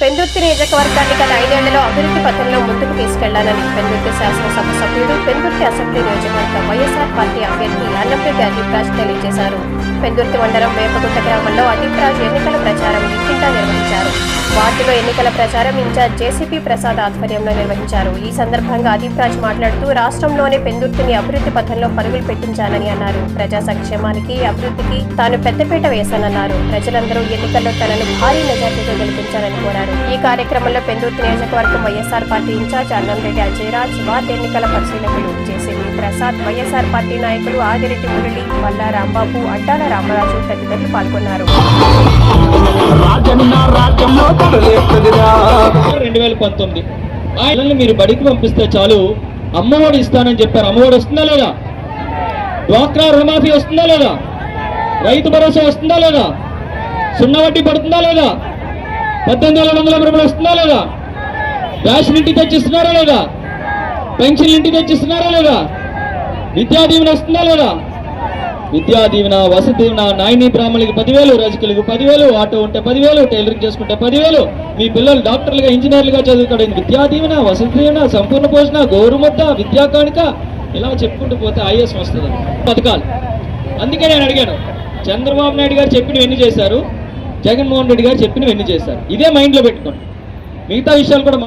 పెందుర్తి నియోజకవర్గాన్ని గత ఐదేళ్ళలో అభివృద్ధి పథంలో ముందుకు తీసుకెళ్ళాలని పెందుర్తి శాసనసభ సభ్యుడు పెందుర్తి అసెంబ్లీ నియోజకవర్గ వైఎస్ఆర్ పార్టీ అభ్యర్థి అన్నంరెడ్డి అదీప్ రాజ్ తెలియజేశారు. పెందుర్తి మండలం వేపగుట్ట గ్రామంలో అదీప్ రాజ్ ఎన్నికల ప్రచారం ఇంటింటా వార్డులో ఎన్నికల ప్రచారం ఇన్ఛార్జ్ జేసీపీ ప్రసాద్ ఆధ్వర్యంలో నిర్వహించారు. ఈ సందర్భంగా అదీప్రాజ్ మాట్లాడుతూ రాష్ట్రంలోనే పెందుర్తిని అభివృద్ధి పథంలో పరుగులు పెట్టించానని అన్నారు. ప్రజా సంక్షేమానికి అభివృద్ధికి తాను పెద్దపీట వేశానన్నారు. ప్రజలందరూ ఎన్నికల్లో తనను భారీ మెజార్టీతో గెలిపించాలని కోరారు. ఈ కార్యక్రమంలో పెందుర్తి నియోజకవర్గం YSR party incharge Annamreddy Ajayraj ward ఎన్నికల పరిశీలకులు జేసీపీ ప్రసాద్ వైఎస్ఆర్ పార్టీ నాయకులు ఆదిరెడ్డి మురళి మల్లా రాంబాబు అడ్డాల రామరాజు తదితరులు పాల్గొన్నారు. రెండు వేల పంతొమ్మిది. ఆ పిల్లల్ని మీరు బడికి పంపిస్తే చాలు. అమ్మఒడి ఇస్తానని చెప్పారు. అమ్మఒడి వస్తుందా లేదా? డ్వాక్రా రుణమాఫీ వస్తుందా లేదా? రైతు భరోసా వస్తుందా లేదా? సున్నా వడ్డీ పడుతుందా లేదా? పద్దెనిమిది వేల వందల రూపాయలు వస్తుందా లేదా? రేషన్ ఇంటికి తెచ్చిస్తున్నారా లేదా? పెన్షన్ ఇంటికి తెచ్చిస్తున్నారా లేదా? విద్యా దీవెన వస్తుందా లేదా? విద్యా దీవెన వసతి దీవెన నాయని బ్రాహ్మణులకి పదివేలు రజకులకు పదివేలు ఆటో ఉంటే పదివేలు టైలరింగ్ చేసుకుంటే పదివేలు. మీ పిల్లలు డాక్టర్లుగా ఇంజనీర్లుగా చదువుకోవడానికి విద్యా దీవెన వసతి దీవెన సంపూర్ణ పోషణ గౌరవముద్ద విద్యా కానుక ఇలా చెప్పుకుంటూ పోతే ఐఎస్ వస్తుంది. పథకాలు అందుకే నేను అడిగాను. చంద్రబాబు నాయుడు గారు చెప్పినవి ఎన్ని చేశారు? జగన్మోహన్ రెడ్డి గారు చెప్పినవి ఎన్ని చేశారు? ఇదే మైండ్లో పెట్టుకోండి. మిగతా విషయాలు కూడా